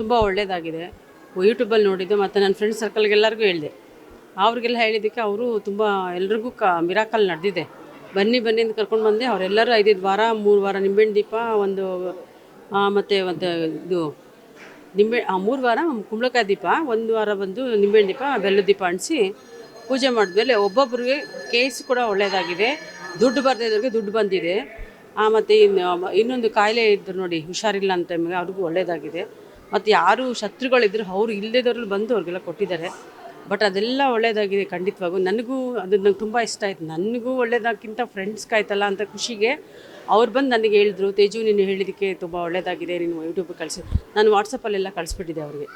ತುಂಬ ಒಳ್ಳೆಯದಾಗಿದೆ ಯೂಟ್ಯೂಬಲ್ಲಿ ನೋಡಿದ್ದು ಮತ್ತು ನನ್ನ ಫ್ರೆಂಡ್ ಸರ್ಕಲ್ಗೆಲ್ಲರಿಗೂ ಹೇಳಿದೆ. ಅವ್ರಿಗೆಲ್ಲ ಹೇಳಿದ್ದಕ್ಕೆ ಅವರು ತುಂಬ ಎಲ್ರಿಗೂ ಕ ಮಿರಾಕಲ್ ನಡೆದಿದೆ. ಬನ್ನಿ ಬನ್ನಿ ಅಂತ ಕರ್ಕೊಂಡು ಬಂದೆ. ಅವರೆಲ್ಲರೂ ಐದೈದು ವಾರ, ಮೂರು ವಾರ ನಿಂಬೆಹಣ್ಣು ದೀಪ, ಒಂದು ಮತ್ತು ಒಂದು ಇದು ನಿಂಬೆ ಮೂರು ವಾರ ಕುಂಬಳಕಾಯಿ ದೀಪ, ಒಂದು ವಾರ ಬಂದು ನಿಂಬೆಹಣ್ಣು ದೀಪ ಬೆಲ್ಲದ ದೀಪ ಅಣಿಸಿ ಪೂಜೆ ಮಾಡಿದ್ಮೇಲೆ ಒಬ್ಬೊಬ್ಬರಿಗೆ ಕೇಸ್ ಕೂಡ ಒಳ್ಳೆಯದಾಗಿದೆ ದುಡ್ಡು ಬರ್ದಿದ್ದವ್ರಿಗೆ ದುಡ್ಡು ಬಂದಿದೆ. ಮತ್ತು ಇನ್ನು ಇನ್ನೊಂದು ಕಾಯಿಲೆ ಇದ್ದರು ನೋಡಿ, ಹುಷಾರಿಲ್ಲ ಅಂತ ಟೈಮಿಗೆ ಅವ್ರಿಗೂ ಒಳ್ಳೆಯದಾಗಿದೆ ಮತ್ತು ಯಾರು ಶತ್ರುಗಳಿದ್ರು ಅವರು ಇಲ್ಲದವ್ರಲ್ಲಿ ಬಂದು ಅವ್ರಿಗೆಲ್ಲ ಕೊಟ್ಟಿದ್ದಾರೆ. ಬಟ್ ಅದೆಲ್ಲ ಒಳ್ಳೆಯದಾಗಿದೆ ಖಂಡಿತವಾಗೂ. ನನಗೂ ಅದು ನಂಗೆ ತುಂಬ ಇಷ್ಟ ಆಯಿತು. ನನಗೂ ಒಳ್ಳೇದಕ್ಕಿಂತ ಫ್ರೆಂಡ್ಸ್ಗಾಯ್ತಲ್ಲ ಅಂತ ಖುಷಿಗೆ ಅವ್ರು ಬಂದು ನನಗೆ ಹೇಳಿದ್ರು, ತೇಜು, ನೀನು ಹೇಳಿದ್ದಕ್ಕೆ ತುಂಬ ಒಳ್ಳೆಯದಾಗಿದೆ ನೀನು ಯೂಟ್ಯೂಬಿಗೆ ಕಳಿಸಿ. ನಾನು ವಾಟ್ಸಪ್ಪಲ್ಲೆಲ್ಲ ಕಳಿಸ್ಬಿಟ್ಟಿದ್ದೆ ಅವ್ರಿಗೆ.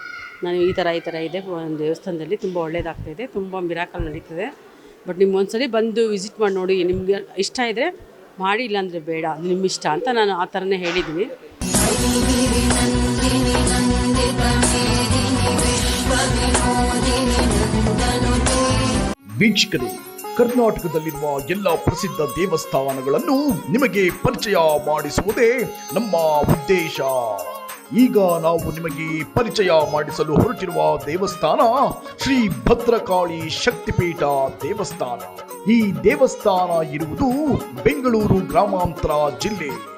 ನಾನು ಈ ಥರ ಈ ಥರ ಇದೆ, ಒಂದು ದೇವಸ್ಥಾನದಲ್ಲಿ ತುಂಬ ಇದೆ, ತುಂಬ ಮಿರಾಕಲ್ ನಡೀತದೆ. ಬಟ್ ನಿಮ್ಮ ಒಂದ್ಸರಿ ಬಂದು ವಿಸಿಟ್ ಮಾಡಿ ನೋಡಿ, ನಿಮಗೆ ಇಷ್ಟ ಇದ್ದರೆ ಮಾಡಿ, ಇಲ್ಲಾಂದರೆ ಬೇಡ ನಿಮ್ಮ ಇಷ್ಟ ಅಂತ ನಾನು ಆ ಥರನೇ ಹೇಳಿದ್ದೀನಿ ವೀಕ್ಷಕರೇ, ಕರ್ನಾಟಕದಲ್ಲಿರುವ ಎಲ್ಲ ಪ್ರಸಿದ್ಧ ದೇವಸ್ಥಾನಗಳನ್ನು ನಿಮಗೆ ಪರಿಚಯ ಮಾಡಿಸುವುದೇ ನಮ್ಮ ಉದ್ದೇಶ. ಈಗ ನಾವು ನಿಮಗೆ ಪರಿಚಯ ಮಾಡಿಸಲು ಹೊರಟಿರುವ ದೇವಸ್ಥಾನ ಶ್ರೀ ಭದ್ರಕಾಳಿ ಶಕ್ತಿಪೀಠ ದೇವಸ್ಥಾನ. ಈ ದೇವಸ್ಥಾನ ಇರುವುದು ಬೆಂಗಳೂರು ಗ್ರಾಮಾಂತರ ಜಿಲ್ಲೆ.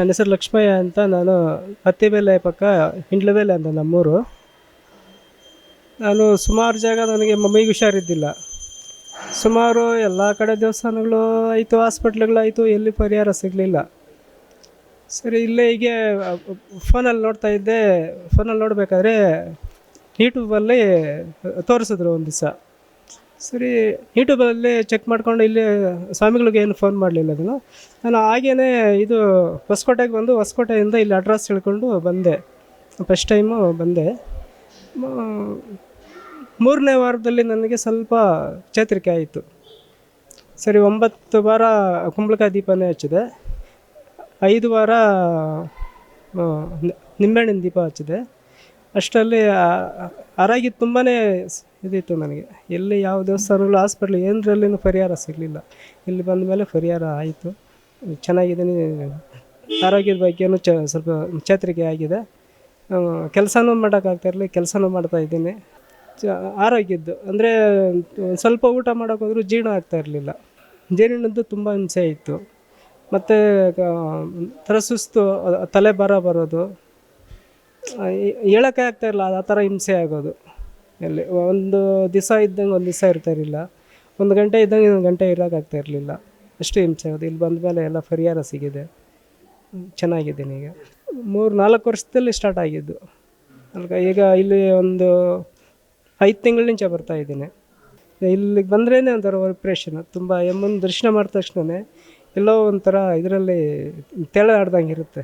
ನನ್ನ ಹೆಸರು ಲಕ್ಷ್ಮಯ್ಯ ಅಂತ ನಾನು ಹತ್ತಿಬೆಲೆ ಪಕ್ಕ ಹಿಂಡ್ಲಬೆಲೆ ಅಂತ ನಮ್ಮೂರು. ನಾನು ಸುಮಾರು ಜಾಗ ನನಗೆ ಮಮ್ಮಿಗೆ ಹುಷಾರಿದ್ದಿಲ್ಲ. ಸುಮಾರು ಎಲ್ಲ ಕಡೆ ದೇವಸ್ಥಾನಗಳು ಆಯಿತು, ಹಾಸ್ಪಿಟ್ಲ್ಗಳಾಯಿತು, ಎಲ್ಲಿ ಪರಿಹಾರ ಸಿಗಲಿಲ್ಲ. ಸರಿ, ಇಲ್ಲೇ ಹೀಗೆ ಫೋನಲ್ಲಿ ನೋಡ್ತಾ ಇದ್ದೆ. ಫೋನಲ್ಲಿ ನೋಡಬೇಕಾದ್ರೆ ಯೂಟ್ಯೂಬಲ್ಲಿ ತೋರಿಸಿದ್ರು ಒಂದು ದಿವಸ ಸರಿ ಯೂಟ್ಯೂಬಲ್ಲಿ ಚೆಕ್ ಮಾಡ್ಕೊಂಡು ಇಲ್ಲಿ ಸ್ವಾಮಿಗಳಿಗೆ ಏನು ಫೋನ್ ಮಾಡಲಿಲ್ಲ ಅದನ್ನು. ನಾನು ಹಾಗೇ ಇದು ಹೊಸಕೋಟೆಗೆ ಬಂದು ಹೊಸಕೋಟೆಯಿಂದ ಇಲ್ಲಿ ಅಡ್ರೆಸ್ ತಿಳ್ಕೊಂಡು ಬಂದೆ. ಫಸ್ಟ್ ಟೈಮು ಬಂದೆ. ಮೂರನೇ ವಾರದಲ್ಲಿ ನನಗೆ ಸ್ವಲ್ಪ ಚೇತರಿಕೆ ಆಯಿತು. ಸರಿ, ಒಂಬತ್ತು ವಾರ ಕುಂಬಳಕಾಯಿ ದೀಪನೇ ಹಚ್ಚಿದೆ. ಐದು ವಾರ ನಿಂಬೆಹಣ್ಣಿನ ದೀಪ ಹಚ್ಚಿದೆ. ಅಷ್ಟರಲ್ಲಿ ಆರಾಗಿ ತುಂಬಾ ಇದಿತ್ತು ನನಗೆ. ಎಲ್ಲಿ ಯಾವ ದೇವಸ್ಥಾನಗಳು ಹಾಸ್ಪಿಟ್ಲ್ ಏನರಲ್ಲಿನೂ ಪರಿಹಾರ ಸಿಗಲಿಲ್ಲ. ಇಲ್ಲಿ ಬಂದ ಮೇಲೆ ಪರಿಹಾರ ಆಯಿತು. ಚೆನ್ನಾಗಿದ್ದೀನಿ. ಆರೋಗ್ಯದ ಬಗ್ಗೆನೂ ಚ, ಸ್ವಲ್ಪ ಚೇತರಿಕೆ ಆಗಿದೆ. ಕೆಲಸನೂ ಮಾಡೋಕ್ಕಾಗ್ತಾ ಇರಲಿ, ಕೆಲಸನೂ ಮಾಡ್ತಾ ಇದ್ದೀನಿ. ಚ, ಆರೋಗ್ಯದ್ದು. ಅಂದರೆ, ಸ್ವಲ್ಪ ಊಟ ಮಾಡೋಕ್ಕೋದ್ರೂ ಜೀರ್ಣ ಆಗ್ತಾ ಇರಲಿಲ್ಲ. ಜೀರ್ಣದ್ದು ತುಂಬ ಹಿಂಸೆ ಇತ್ತು. ಮತ್ತು ಥರ ಸುಸ್ತು, ತಲೆ ಬರ ಬರೋದು. ಹೇಳೋಕ್ಕೆ ಆಗ್ತಾ ಇರಲ್ಲ ಆ ಥರ ಹಿಂಸೆ ಆಗೋದು. ಎಲ್ಲಿ, ಒಂದು ದಿವಸ ಇದ್ದಂಗೆ ಒಂದು ದಿವಸ ಇರ್ತಾ ಇರಲಿಲ್ಲ. ಒಂದು ಗಂಟೆ ಇದ್ದಂಗೆ ಇನ್ನೊಂದು ಗಂಟೆ ಇರೋಕ್ಕಾಗ್ತಾ ಇರಲಿಲ್ಲ. ಅಷ್ಟು ಹಿಂಸೆ ಆಗೋದು. ಇಲ್ಲಿ ಬಂದ ಮೇಲೆ ಎಲ್ಲ ಪರಿಹಾರ ಸಿಗಿದೆ. ಚೆನ್ನಾಗಿದ್ದೀನಿ ಈಗ. ಮೂರು, ನಾಲ್ಕು ವರ್ಷದಲ್ಲಿ ಸ್ಟಾರ್ಟ್ ಆಗಿದ್ದು. ಅಲ್ಗ, ಈಗ ಇಲ್ಲಿ ಒಂದು ಐದು ತಿಂಗಳಿಂಚೆ ಬರ್ತಾ ಇದ್ದೀನಿ. ಇಲ್ಲಿಗೆ ಬಂದ್ರೇ ಒಂಥರ ಪ್ರೇಷನ್ ತುಂಬ ಎಮ್ಮನ ದರ್ಶನ ಮಾಡಿದ ತಕ್ಷಣವೇ ಎಲ್ಲೋ ಒಂಥರ ಇದರಲ್ಲಿ ತೆಳಾಡ್ದಂಗೆ ಇರುತ್ತೆ.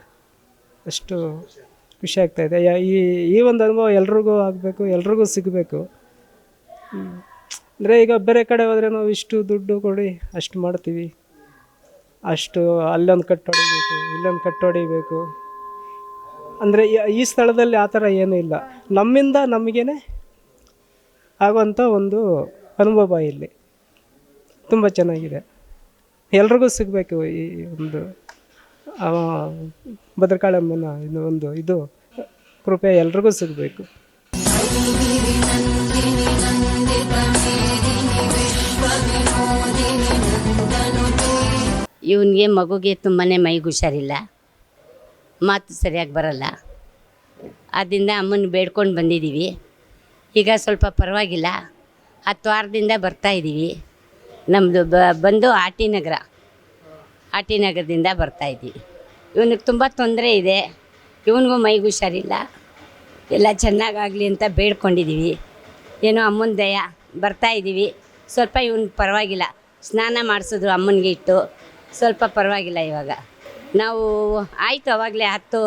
ಅಷ್ಟು ಖುಷಿ ಯಾ ಈ ಈ ಒಂದು ಅನುಭವ ಎಲ್ರಿಗೂ ಆಗಬೇಕು, ಎಲ್ರಿಗೂ ಸಿಗಬೇಕು. ಅಂದರೆ ಈಗ ಬೇರೆ ಕಡೆ ಹೋದರೆ ನಾವು ಇಷ್ಟು ದುಡ್ಡು ಕೊಡಿ, ಅಷ್ಟು ಮಾಡ್ತೀವಿ. ಅಷ್ಟು ಅಲ್ಲೊಂದು ಕಟ್ಟು ಹೊಡಿಬೇಕು, ಇಲ್ಲೊಂದು ಕಟ್ಟು ಹೊಡಿಬೇಕು. ಅಂದರೆ ಈ ಸ್ಥಳದಲ್ಲಿ ಆ ಥರ ಏನೂ ಇಲ್ಲ. ನಮ್ಮಿಂದ ನಮಗೇನೆ ಆಗುವಂಥ ಒಂದು ಅನುಭವ ಇಲ್ಲಿ. ತುಂಬ ಚೆನ್ನಾಗಿದೆ. ಎಲ್ರಿಗೂ ಸಿಗಬೇಕು ಈ ಒಂದು ಭದ್ರಕಾಳಮ್ಮನ ಒಂದು ಇದು. ಕೃಪೆ ಎಲ್ರಿಗೂ ಸಿಗಬೇಕು. ಇವನಿಗೆ ಮಗುಗೆ ತುಂಬಾ ಮೈಗೆ ಹುಷಾರಿಲ್ಲ ಮಾತು ಸರಿಯಾಗಿ ಬರಲ್ಲ. ಆದ್ದರಿಂದ ಅಮ್ಮನ ಬೇಡ್ಕೊಂಡು ಬಂದಿದ್ದೀವಿ ಈಗ ಸ್ವಲ್ಪ ಪರವಾಗಿಲ್ಲ. ಹತ್ತು ವಾರದಿಂದ ಬರ್ತಾ ಇದ್ದೀವಿ ನಮ್ಮದು ಬ, ಬಂದು R T Nagar. R T ನಗರದಿಂದ ಬರ್ತಾ ಇದ್ದೀವಿ ಇವನಿಗೆ ತುಂಬ ತೊಂದರೆ ಇದೆ. ಇವನಿಗೂ ಮೈಗೆ ಹುಷಾರಿಲ್ಲ. ಎಲ್ಲ ಚೆನ್ನಾಗಾಗಲಿ ಅಂತ ಬೇಡ್ಕೊಂಡಿದ್ದೀವಿ ಏನೋ ಅಮ್ಮನ ದಯ, ಬರ್ತಾ ಇದ್ದೀವಿ ಸ್ವಲ್ಪ ಇವನು ಪರವಾಗಿಲ್ಲ. ಸ್ನಾನ ಮಾಡಿಸಿದ್ರು ಅಮ್ಮನಿಗೆ ಇಟ್ಟು. ಸ್ವಲ್ಪ ಪರವಾಗಿಲ್ಲ ಇವಾಗ. ನಾವು ಆಯಿತು ಅವಾಗಲೇ ಹತ್ತು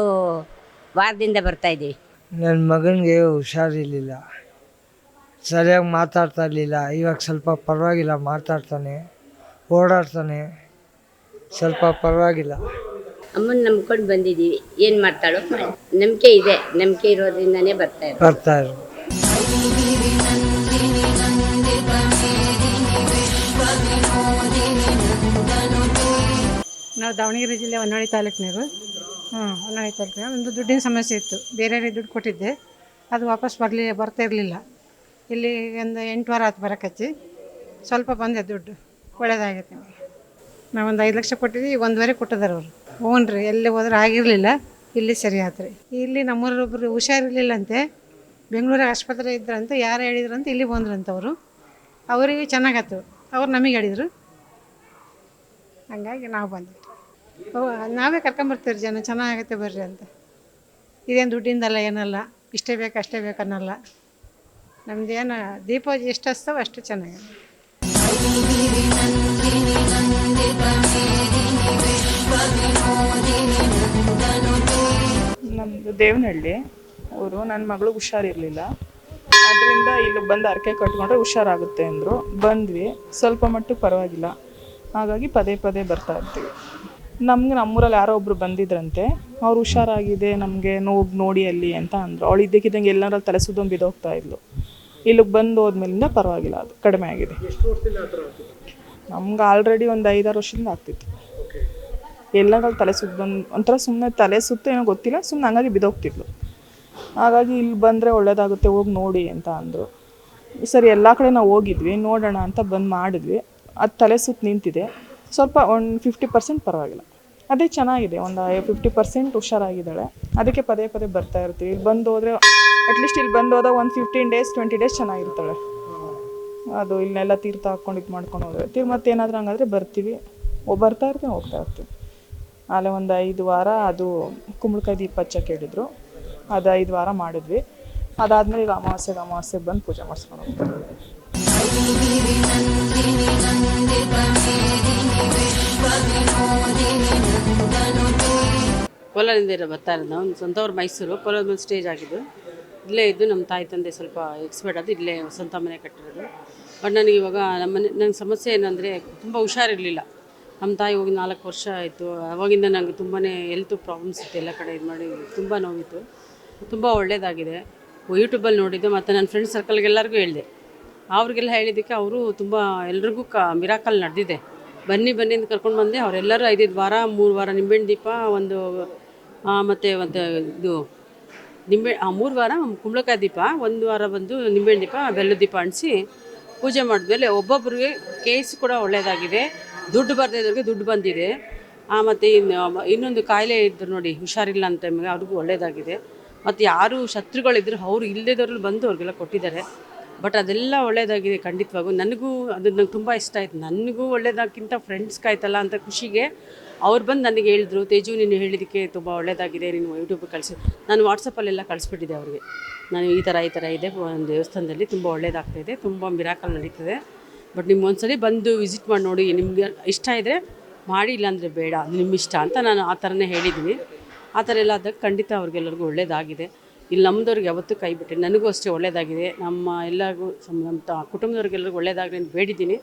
ವಾರದಿಂದ ಬರ್ತಾಯಿದ್ದೀವಿ ನನ್ನ ಮಗನಿಗೆ ಹುಷಾರಿರಲಿಲ್ಲ. ಸರಿಯಾಗಿ ಮಾತಾಡ್ತಾ ಇರಲಿಲ್ಲ. ಇವಾಗ ಸ್ವಲ್ಪ ಪರವಾಗಿಲ್ಲ, ಮಾತಾಡ್ತಾನೆ, ಓಡಾಡ್ತಾನೆ. ಸ್ವಲ್ಪ ಪರವಾಗಿಲ್ಲ. ಅಮ್ಮನ ನಂಬ್ಕೊಂಡು ಬಂದಿದ್ದೀವಿ. ಏನು ಮಾಡ್ತಾಳೋ? ಮಾಡಿ ನಂಬಿಕೆ ಇದೆ. ನಂಬಿಕೆ ಇರೋದ್ರಿಂದನೇ ಬರ್ತಾ ಇರೋದು. ಬರ್ತಾ ನಾವು ದಾವಣಗೆರೆ ಜಿಲ್ಲೆ ಹೊನ್ನಾಳಿ ತಾಲೂಕಿನವರು. ಹಾಂ ಹೊನ್ನಾಳಿ ತಾಲೂಕಿನ ಒಂದು ದುಡ್ಡಿನ ಸಮಸ್ಯೆ ಇತ್ತು. ಬೇರೆಯವ್ರಿಗೆ ದುಡ್ಡು ಕೊಟ್ಟಿದ್ದೆ. ಅದು ವಾಪಸ್ ಬರಲಿ ಬರ್ತಾ ಇರಲಿಲ್ಲ. ಇಲ್ಲಿ ಒಂದು ಎಂಟು ವಾರ ಆತು ಬರೋಕಚ್ಚಿ ಸ್ವಲ್ಪ ಬಂದೆ ದುಡ್ಡು. ಒಳ್ಳೇದಾಗೈತೆ ನಿಮಗೆ. ನಾವು ಒಂದು ಐದು ಲಕ್ಷ ಕೊಟ್ಟಿದ್ವಿ, ಒಂದುವರೆ ಕೊಟ್ಟಿದ್ದಾರೆ ಅವರು. ಹ್ಞೂ ರೀ, ಎಲ್ಲಿ ಹೋದ್ರೆ ಆಗಿರಲಿಲ್ಲ, ಇಲ್ಲಿ ಸರಿ ಆಯ್ತು ರೀ. ಇಲ್ಲಿ ನಮ್ಮೂರೊಬ್ಬರು ಹುಷಾರಿರ್ಲಿಲ್ಲಂತೆ ಬೆಂಗಳೂರಾಗ ಆಸ್ಪತ್ರೆ ಇದ್ರಂತೆ, ಯಾರು ಹೇಳಿದ್ರಂತ, ಇಲ್ಲಿ ಬಂದ್ರಂತ ಅವರು. ಅವರಿಗೆ ಚೆನ್ನಾಗತ್ತು ಅವ್ರು ನಮಗೆ ಹೇಳಿದರು. ಹಂಗಾಗಿ ನಾವು ಬಂದ್ವಿ. ಓ, ನಾವೇ ಕರ್ಕೊಂಬರ್ತೀವಿ ಜನ ಚೆನ್ನಾಗತ್ತೆ ಬರ್ರಿ ಅಂತ. ಇದೇನು ದುಡ್ಡಿಂದಲ್ಲ, ಏನಲ್ಲ, ಇಷ್ಟೇ ಬೇಕು, ಅಷ್ಟೇ ಬೇಕು ಅನ್ನಲ್ಲ. ನಮ್ದೇನು ದೀಪ ಎಷ್ಟು ಹಚ್ತಾವ ಅಷ್ಟು ಚೆನ್ನಾಗಿದೆ. ನಮ್ಮದು ದೇವನಹಳ್ಳಿ. ಅವರು ನನ್ನ ಮಗಳು ಹುಷಾರಿರಲಿಲ್ಲ. ಅದರಿಂದ ಇಲ್ಲಿ ಬಂದು ಅರಕೆ ಕಟ್ಕೊಂಡ್ರೆ ಹುಷಾರಾಗುತ್ತೆ ಅಂದರು. ಬಂದ್ವಿ. ಸ್ವಲ್ಪ ಮಟ್ಟಿಗೆ ಪರವಾಗಿಲ್ಲ. ಹಾಗಾಗಿ ಪದೇ ಪದೇ ಬರ್ತಾ ಇರ್ತೀವಿ. ನಮ್ಗೆ ನಮ್ಮೂರಲ್ಲಿ ಯಾರೋ ಒಬ್ರು ಬಂದಿದ್ರಂತೆ. ಅವ್ರು ಹುಷಾರಾಗಿದೆ, ನಮಗೆ ನೋಡಿ ನೋಡಿ ಅಲ್ಲಿ ಅಂತ ಅಂದರು. ಅವಳು ಇದ್ದಕ್ಕಿದ್ದಂಗೆ ಎಲ್ಲರಲ್ಲಿ ತಲೆ ಸುದ್ದೊಂದು ಇದ್ಲು. ಇಲ್ಲಿಗೆ ಬಂದು ಹೋದ್ಮೇಲಿಂದ ಪರವಾಗಿಲ್ಲ ಅದು. ಕಡಿಮೆ ಆಗಿದೆ. ನಮ್ಗೆ ಆಲ್ರೆಡಿ ಒಂದು ಐದಾರು ವರ್ಷದಿಂದ ಆಗ್ತಿತ್ತು. ಎಲ್ಲರಲ್ಲಿ ತಲೆ ಸುತ್ತ ಬಂದು, ಒಂಥರ ಸುಮ್ಮನೆ ತಲೆ ಸುತ್ತ ಏನೋ ಗೊತ್ತಿಲ್ಲ ಸುಮ್ಮನೆ ಹಂಗಾಗಿ ಬಿದ್ದೋಗ್ತಿದ್ಲು. ಹಾಗಾಗಿ ಇಲ್ಲಿ ಬಂದರೆ ಒಳ್ಳೇದಾಗುತ್ತೆ, ಹೋಗಿ ನೋಡಿ ಅಂತ ಅಂದರು. ಸರಿ, ಎಲ್ಲ ಕಡೆ ನಾವು ಹೋಗಿದ್ವಿ, ನೋಡೋಣ ಅಂತ ಬಂದು ಮಾಡಿದ್ವಿ. ಅದು ತಲೆ ಸುತ್ತ ನಿಂತಿದೆ. ಸ್ವಲ್ಪ ಒಂದು ಫಿಫ್ಟಿ ಪರ್ಸೆಂಟ್ ಪರವಾಗಿಲ್ಲ. ಅದೇ ಚೆನ್ನಾಗಿದೆ, ಒಂದು ಫಿಫ್ಟಿ ಪರ್ಸೆಂಟ್ ಹುಷಾರಾಗಿದ್ದಾಳೆ. ಅದಕ್ಕೆ ಪದೇ ಪದೇ ಬರ್ತಾ ಇರ್ತೀವಿ. ಇಲ್ಲಿ ಬಂದು ಹೋದರೆ ಅಟ್ಲೀಸ್ಟ್ ಇಲ್ಲಿ ಬಂದು ಹೋದಾಗ ಒಂದು ಫಿಫ್ಟೀನ್ ಡೇಸ್ ಟ್ವೆಂಟಿ ಡೇಸ್ ಚೆನ್ನಾಗಿರ್ತಾಳೆ. ಅದು ಇಲ್ಲೆಲ್ಲ ತೀರ್ಥ ಹಾಕ್ಕೊಂಡು ಇದು ಮಾಡ್ಕೊಂಡು ಹೋದ್ರೆ. ತಿರ್ ಮತ್ತೆ ಏನಾದರೂ ಹಂಗಾದ್ರೆ ಬರ್ತೀವಿ. ಬರ್ತಾ ಇರ್ತೀವಿ, ಹೋಗ್ತಾ ಇರ್ತೀವಿ. ಆಮೇಲೆ ಒಂದು ಐದು ವಾರ ಅದು ಕುಂಬಳಕಾಯಿ ದೀಪ ಹಚ್ಚಕ್ಕೆ ಹೇಳಿದ್ರು. ಅದು ಐದು ವಾರ ಮಾಡಿದ್ವಿ. ಅದಾದ್ಮೇಲೆ ಈಗ ಅಮಾವಾಸ್ಯೆಗೆ ಅಮಾವಾಸ್ಯೆಗೆ ಬಂದು ಪೂಜೆ ಮಾಡಿಸ್ಕೊಂಡು ಹೋಗ್ತೀವಿ. ಕೋಲಾರದಿಂದ ಇರೋ ಬರ್ತಾ ಇರೋದು ನಾವು ಸ್ವಂತವ್ರು ಮೈಸೂರು ಕೋಲಾರದ ಮೇಲೆ ಸ್ಟೇಜ್ ಆಗಿದ್ದು. ಇಲ್ಲೇ ಇದ್ದು ನಮ್ಮ ತಾಯಿ ತಂದೆ ಸ್ವಲ್ಪ ಎಕ್ಸ್ಪರ್ಟ್ ಅದು ಇಲ್ಲೇ ಸ್ವಂತ ಮನೆ ಕಟ್ಟಿರೋದು. ಬಟ್ ನನಗೆ ಇವಾಗ ನಮ್ಮ ಮನೆ ನನಗೆ ಸಮಸ್ಯೆ ಏನಂದರೆ ತುಂಬ ಹುಷಾರಿರಲಿಲ್ಲ. ನಮ್ಮ ತಾಯಿ ಹೋಗಿ ನಾಲ್ಕು ವರ್ಷ ಆಯಿತು. ಅವಾಗಿಂದ ನನಗೆ ತುಂಬಾ ಹೆಲ್ತ್ ಪ್ರಾಬ್ಲಮ್ಸ್ ಇತ್ತು ಎಲ್ಲ ಕಡೆ ಇದು ಮಾಡಿ ತುಂಬ ನೋವಿತ್ತು. ತುಂಬ ಒಳ್ಳೆಯದಾಗಿದೆ ಯೂಟ್ಯೂಬಲ್ಲಿ ನೋಡಿದ್ದು ಮತ್ತು ನನ್ನ ಫ್ರೆಂಡ್ ಸರ್ಕಲ್ಗೆಲ್ಲರಿಗೂ ಹೇಳಿದೆ. ಅವ್ರಿಗೆಲ್ಲ ಹೇಳಿದ್ದಕ್ಕೆ ಅವರು ತುಂಬ ಎಲ್ರಿಗೂ ಕ ಮಿರಾಕಲ್ ನಡೆದಿದೆ. ಬನ್ನಿ ಬನ್ನಿ ಅಂತ ಕರ್ಕೊಂಡು ಬಂದೆ. ಅವರೆಲ್ಲರೂ ಐದೈದು ವಾರ, ಮೂರು ವಾರ ನಿಂಬೆಹಣ್ಣು ದೀಪ, ಒಂದು ಮತ್ತೆ ಒಂದು ಇದು ನಿಂಬೆ ಆ ಮೂರು ವಾರ ಕುಂಬಳಕಾಯಿ ದೀಪ, ಒಂದು ವಾರ ಬಂದು ನಿಂಬೆಹಣ್ಣು ದೀಪ ಬೆಲ್ಲದ ದೀಪ ಅಣಿಸಿ ಪೂಜೆ ಮಾಡಿದ್ಮೇಲೆ ಒಬ್ಬೊಬ್ಬರಿಗೆ ಕೇಸ್ ಕೂಡ ಒಳ್ಳೆಯದಾಗಿದೆ ದುಡ್ಡು ಬರ್ದಿದ್ದವ್ರಿಗೆ ದುಡ್ಡು ಬಂದಿದೆ. ಮತ್ತು ಇನ್ನು, ಇನ್ನೊಂದು ಕಾಯಿಲೆ ಇದ್ದರು ನೋಡಿ, ಹುಷಾರಿಲ್ಲ ಅಂತ ಟೈಮಿಗೆ ಅವ್ರಿಗೂ ಒಳ್ಳೆಯದಾಗಿದೆ ಮತ್ತು ಯಾರು ಶತ್ರುಗಳಿದ್ರು, ಅವರು ಇಲ್ಲದವ್ರಲ್ಲಿ ಬಂದು ಅವ್ರಿಗೆಲ್ಲ ಕೊಟ್ಟಿದ್ದಾರೆ. ಬಟ್ ಅದೆಲ್ಲ ಒಳ್ಳೆಯದಾಗಿದೆ ಖಂಡಿತವಾಗೂ. ನನಗೂ ಅದು ನಂಗೆ ತುಂಬ ಇಷ್ಟ ಆಯಿತು. ನನಗೂ ಒಳ್ಳೆಯದಕ್ಕಿಂತ ಫ್ರೆಂಡ್ಸ್ಗಾಯ್ತಲ್ಲ ಅಂತ ಖುಷಿಗೆ ಅವ್ರು ಬಂದು ನನಗೆ ಹೇಳಿದ್ರು, ತೇಜು, ನೀನು ಹೇಳಿದ್ದಕ್ಕೆ ತುಂಬ ಒಳ್ಳೆಯದಾಗಿದೆ ನೀನು ಯೂಟ್ಯೂಬ್ ಕಳಿಸಿ. ನಾನು ವಾಟ್ಸಪ್ಪಲ್ಲೆಲ್ಲ ಕಳಿಸ್ಬಿಟ್ಟಿದ್ದೆ ಅವ್ರಿಗೆ. ನಾನು ಈ ಥರ ಈ ಥರ ಇದೆ, ಒಂದು ದೇವಸ್ಥಾನದಲ್ಲಿ ತುಂಬ ಒಳ್ಳೇದಾಗ್ತಾಯಿದೆ ತುಂಬ ಮಿರಾಕಲ್ ನಡೀತದೆ. ಬಟ್ ನಿಮ್ಮ ಒಂದ್ಸಲಿ ಬಂದು ವಿಸಿಟ್ ಮಾಡಿ ನೋಡಿ, ನಿಮಗೆ ಇಷ್ಟ ಇದ್ದರೆ ಮಾಡಿ, ಇಲ್ಲಾಂದರೆ ಬೇಡ ನಿಮ್ಮ ಇಷ್ಟ ಅಂತ ನಾನು ಆ ಥರನೇ ಹೇಳಿದ್ದೀನಿ ಆ ಥರ ಎಲ್ಲ ಅದಕ್ಕೆ ಖಂಡಿತ ಅವ್ರಿಗೆಲ್ಲರಿಗೂ ಒಳ್ಳೆಯದಾಗಿದೆ ಇಲ್ಲಿ ನಮ್ಮದವ್ರಿಗೆ ಯಾವತ್ತೂ ಕೈ ಬಿಟ್ಟೆ ನನಗೂ ಅಷ್ಟೇ ಒಳ್ಳೆಯದಾಗಿದೆ ನಮ್ಮ ಎಲ್ಲರಿಗೂ, ನಮ್ಮ ಕುಟುಂಬದವ್ರಿಗೆಲ್ಲರಿಗೂ ಒಳ್ಳೆಯದಾಗಲಿ ಅಂತ ಬೇಡಿದ್ದೀನಿ.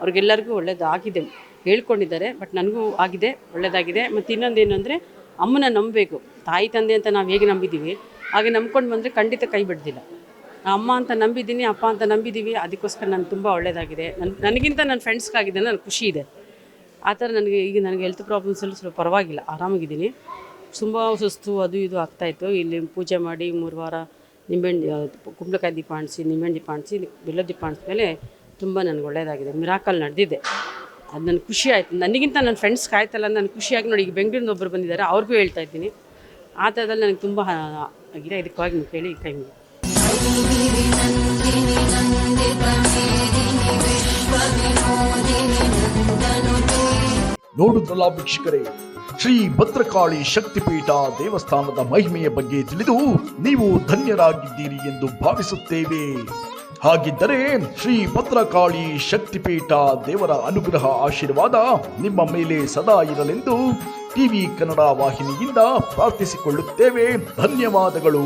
ಅವ್ರಿಗೆಲ್ಲರಿಗೂ ಒಳ್ಳೇದಾಗಿದೆ. ಹೇಳ್ಕೊಂಡಿದ್ದಾರೆ ಬಟ್ ನನಗೂ ಆಗಿದೆ ಒಳ್ಳೆಯದಾಗಿದೆ ಮತ್ತು ಇನ್ನೊಂದೇನು ಅಂದರೆ ಅಮ್ಮನ ನಂಬಬೇಕು. ತಾಯಿ, ತಂದೆ ಅಂತ ನಾವು ಹೇಗೆ ನಂಬಿದ್ದೀವಿ ಹಾಗೆ ನಂಬ್ಕೊಂಡು ಬಂದರೆ ಖಂಡಿತ ಕೈ ಬಿಡ್ದಿಲ್ಲ. ಅಮ್ಮ ಅಂತ ನಂಬಿದ್ದೀನಿ, ಅಪ್ಪ ಅಂತ ನಂಬಿದ್ದೀವಿ ಅದಕ್ಕೋಸ್ಕರ ನಾನು ತುಂಬ ಒಳ್ಳೆಯದಾಗಿದೆ ನನ್ನ ನನಗಿಂತ ನನ್ನ ಫ್ರೆಂಡ್ಸ್ಗಾಗಿದೆ ನನಗೆ ಖುಷಿ ಇದೆ. ಆ ಥರ ನನಗೆ, ಈಗ ನನಗೆ ಹೆಲ್ತ್ ಪ್ರಾಬ್ಲಮ್ಸಲ್ಲೂ ಸ್ವಲ್ಪ ಪರವಾಗಿಲ್ಲ. ಆರಾಮಾಗಿದ್ದೀನಿ. ತುಂಬ ಸುಸ್ತು, ಅದು ಇದು ಆಗ್ತಾಯಿತ್ತು ಇಲ್ಲಿ ಪೂಜೆ ಮಾಡಿ ಮೂರು ವಾರ ನಿಂಬೆಹಣ್ಣು ಕುಂಬಳಕಾಯಿ ದೀಪ ಅಣಿಸಿ ನಿಂಬೆಹಣ್ಣು ದೀಪ ಅಣಿಸಿ ಬೆಲ್ಲದ ದೀಪ ಅಣಿಸ್ಮೇಲೆ ತುಂಬ ನನಗೆ ಒಳ್ಳೆಯದಾಗಿದೆ ಮಿರಾಕಲ್ ನಡೆದಿದೆ. ಅದು ನನಗೆ ಖುಷಿ ಆಯಿತು. ನನಗಿಂತ ನನ್ನ ಫ್ರೆಂಡ್ಸ್ ಕಾಯ್ತಲ್ಲ, ನಾನು ಖುಷಿಯಾಗಿ ನೋಡಿ ಈಗ ಬೆಂಗಳೂರಿಂದ ಒಬ್ಬರು ಬಂದಿದ್ದಾರೆ, ಅವ್ರಿಗೂ ಹೇಳ್ತಾ ಇದ್ದೀನಿ. ಆ ಥರದಲ್ಲಿ ನನಗೆ ತುಂಬ ಆಗಿದೆ ಇದಕ್ಕಾಗಿ ನಾನು ಕೇಳಿ ಕೈ ನೋಡುದ್ರಲ್ಲ ವೀಕ್ಷಕರೇ, ಶ್ರೀ ಭದ್ರಕಾಳಿ ಶಕ್ತಿಪೀಠ ದೇವಸ್ಥಾನದ ಮಹಿಮೆಯ ಬಗ್ಗೆ ತಿಳಿದು ನೀವು ಧನ್ಯರಾಗಿದ್ದೀರಿ ಎಂದು ಭಾವಿಸುತ್ತೇವೆ. ಹಾಗಿದ್ದರೆ ಶ್ರೀ ಭದ್ರಕಾಳಿ ಶಕ್ತಿಪೀಠ ದೇವರ ಅನುಗ್ರಹ ಆಶೀರ್ವಾದ ನಿಮ್ಮ ಮೇಲೆ ಸದಾ ಇರಲೆಂದು ಟಿವಿ ಕನ್ನಡ ವಾಹಿನಿಯಿಂದ ಪ್ರಾರ್ಥಿಸಿಕೊಳ್ಳುತ್ತೇವೆ. ಧನ್ಯವಾದಗಳು.